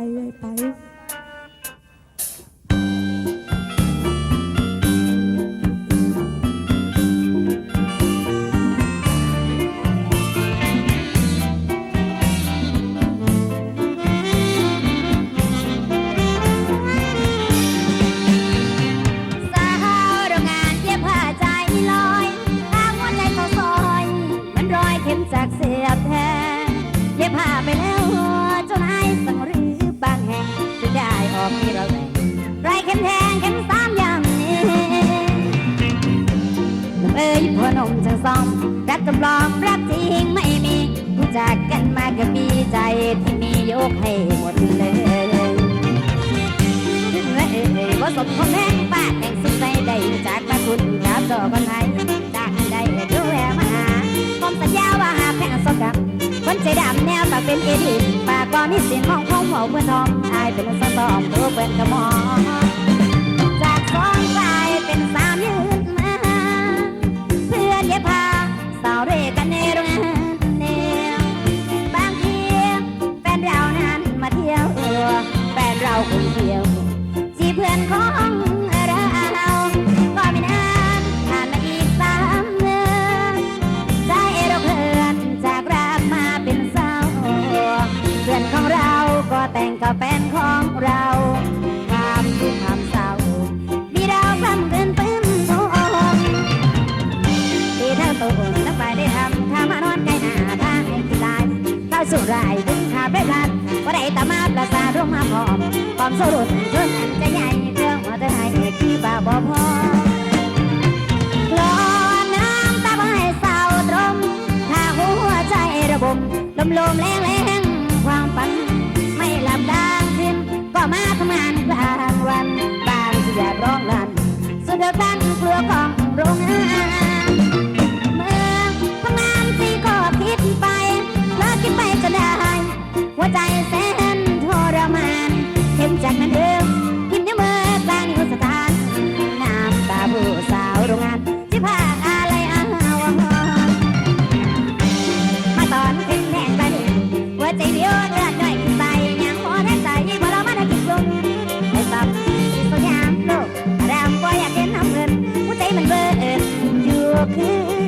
เอ้ย มจังซองรักจำลองรักจริงไม่มีรู้จักกันมาก็มีใจที่มียกให้หมดเลยเอ้ยว่าสมของแม่งปากแห่งสุดใจได้จากมาคุณกับดอกคนไทยดังได้ดูแลมาหาผมสัญญาว่าหากแข่งสกับคนใจดำแนวปากเป็นเอดีปากก็มีเสียงของของหัวเพื่อนทอมอายเป็นสะตอมตัวเป็นกระมอจ คนเดียวจีเพื่อนของเราก็ไม่นานผ่านมาอีกสามเดือนใจเราเพื่อนจากรักมาเป็นเศร้าเพื่อนของเราก็แต่งกับแฟนของเราความทุกข์ความเศร้ามีเรากล้ำเกินปื้มทองที่ทั้งตัวทั้งฝ่ายได้ทำถ้ามานอนใกล้หน้าทางให้กินลายเข้าสู่รายถึงขาดไม่พลาด สรุปรน้นจะใหญ่เครื่องมอเตอร์ไซค์ที่บ้าบอพอรอน้ำตาให้สาวตรม ถ้าหัวใจระบมลมลมแรงแรงความปัน ไม่หลับกางคืนก็มาทำงานกลา Damon Bear, you're okay.